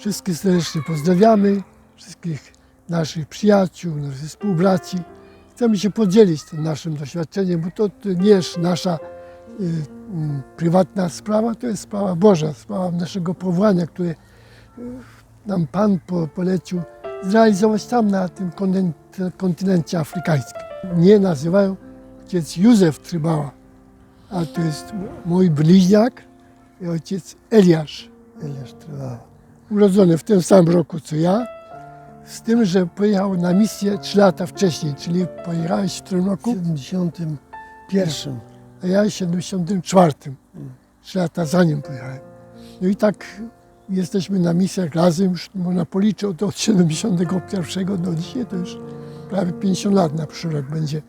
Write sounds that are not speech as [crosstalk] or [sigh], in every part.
Wszystkich serdecznie pozdrawiamy, wszystkich naszych przyjaciół, naszych współbraci. Chcemy się podzielić tym naszym doświadczeniem, bo to, nie jest nasza y, mm, prywatna sprawa, to jest sprawa Boża, sprawa naszego powołania, które y, nam Pan po, polecił zrealizować tam na tym kontynencie, afrykańskim. Mnie nazywają ojciec Józef Trybała, a to jest mój bliźniak i ojciec Eliasz. Eliasz Trybała. Urodzony w tym samym roku co ja, z tym, że pojechał na misję 3 lata wcześniej, czyli pojechałeś w którym roku? 71. a ja w 74. Trzy lata zanim pojechałem. No i tak jesteśmy na misjach razem, już można policzyć od 71 do dzisiaj, to już prawie 50 lat na przyszły rok będzie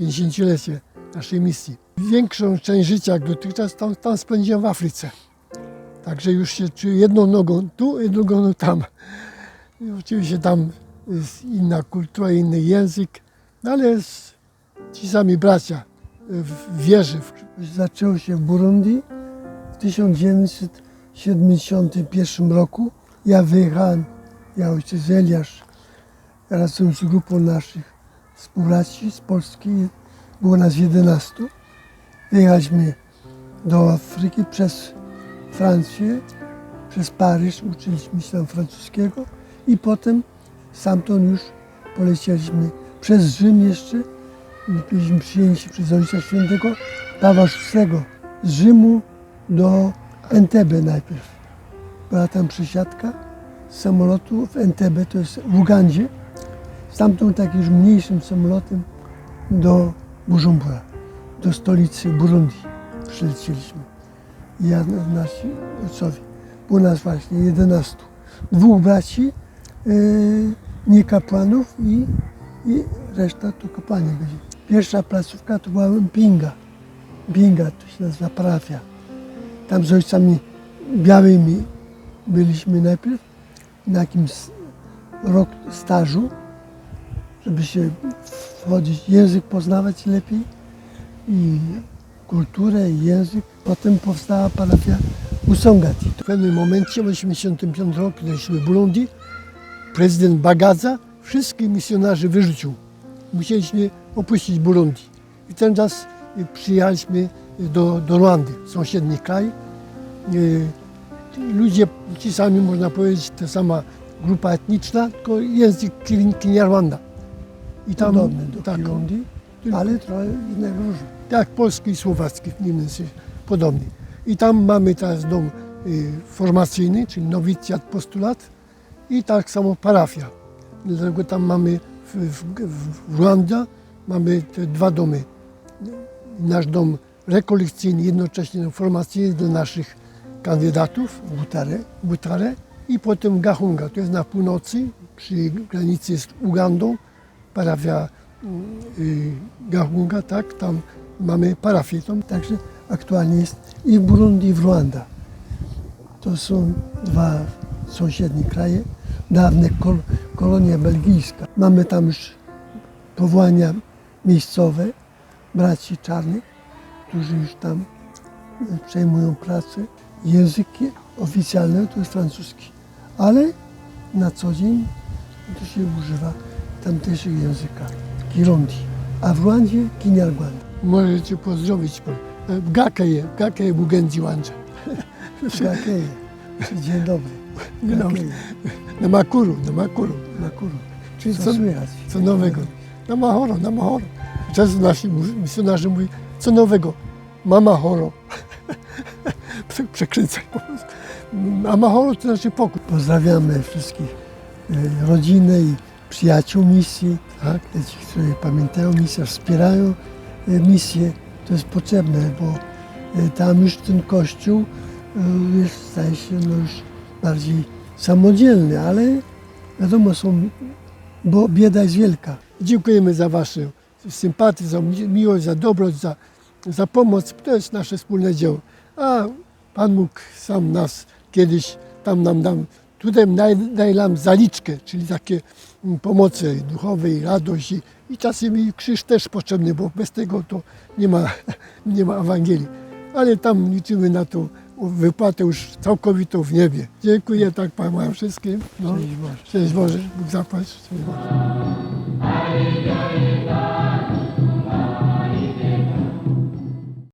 50-lecie naszej misji. Większą część życia jak dotychczas tam, tam spędziłem w Afryce. Także już się czuję jedną nogą tu drugą nogą tam. I oczywiście tam jest inna kultura, inny język, no ale jest ci sami bracia w wierze, w Zaczęło się w Burundi w 1971 roku. Ja wyjechałem, ja ojciec Eliasz, razem z grupą naszych współbraci z Polski, było nas 11. Wyjechaliśmy do Afryki przez Francję, przez Paryż, uczyliśmy się tam francuskiego i potem stamtąd już polecieliśmy przez Rzym jeszcze byliśmy przyjęci przez Ojca Świętego Pawła VI z Rzymu do Entebbe najpierw. Była tam przesiadka z samolotu w Entebbe, to jest w Ugandzie. Stamtąd takim już mniejszym samolotem do Bujumbura, do stolicy Burundi przylecieliśmy. Ja, nasi ojcowie. Było nas właśnie 11. Dwóch braci, yy, nie kapłanów i, i reszta to kapłani byli. Pierwsza placówka to była Binga. Binga to się nazywa parafia. Tam z ojcami białymi byliśmy najpierw na jakimś rok stażu, żeby się wchodzić, język poznawać lepiej i kulturę, i język. Potem powstała parafia Usongati. W pewnym momencie, w 1985 roku, kiedy w Burundi, prezydent Bagadza wszystkich misjonarzy wyrzucił. Musieliśmy opuścić Burundi. I ten czas y, przyjechaliśmy do, do Rwandy, sąsiedni kraj. Y, Ludzie ci sami, można powiedzieć, ta sama grupa etniczna, tylko język Kin- Kinyarwanda. I Podobny do tak, Tylko- ale trochę innego różu. Tak, polski i słowacki w nim jest podobny. I tam mamy teraz dom y, formacyjny, czyli nowicjat, postulat i tak samo parafia. Dlatego tam mamy w, w, w Rwanda mamy te dwa domy. Nasz dom rekolekcyjny, jednocześnie formacyjny dla naszych kandydatów, Butare, Butare i potem Gahunga, to jest na północy, przy granicy z Ugandą, parafia y, Gahunga, tak, tam mamy parafię. Także aktualnie jest i w Burundi, i w Rwanda. To są dwa sąsiednie kraje, dawne kol, kolonia belgijska. Mamy tam już powołania miejscowe, braci czarnych, którzy już tam e, przejmują pracę. Języki oficjalne to jest francuski, ale na co dzień to się używa tamtejszego języka, Kirundi, a w Rwandzie Kinyarwanda. Możecie pozdrowić. Gakeje, gakeje Bugendzi Łandrze. [laughs] Gakeje. Dzień dobry. Dzień dobry. Gakeje. Na Makuru, na Makuru. Na kuru. Czyli Co co, słychać? co nowego? Na Mahoro, na Mahoro. Często nasi misjonarze mówią, co nowego? Mama Horo. [laughs] Prze- Przekręcaj po prostu. A Mahoro to znaczy pokój. Pozdrawiamy wszystkich e, rodziny i przyjaciół misji, Tak? ci, którzy pamiętają misję, wspierają e, misję. To jest potrzebne, bo e, tam już ten kościół e, jest, staje się no już bardziej samodzielny, ale wiadomo, są, bo bieda jest wielka. Dziękujemy za Waszą sympatię, za mi- miłość, za dobroć, za, za pomoc. To jest nasze wspólne dzieło. A Pan Bóg sam nas kiedyś tam nam dał, tutaj daje, daje nam zaliczkę, czyli takie mm, pomoce duchowe i radość. I, I czasem i krzyż też potrzebny, bo bez tego to nie ma, [laughs] nie ma Ewangelii. Ale tam liczymy na tą wypłatę już całkowitą w niebie. Dziękuję tak Panu wszystkim. No. Szczęść Boże. Szczęść Boże, Bóg zapłać. Szczęść Boże.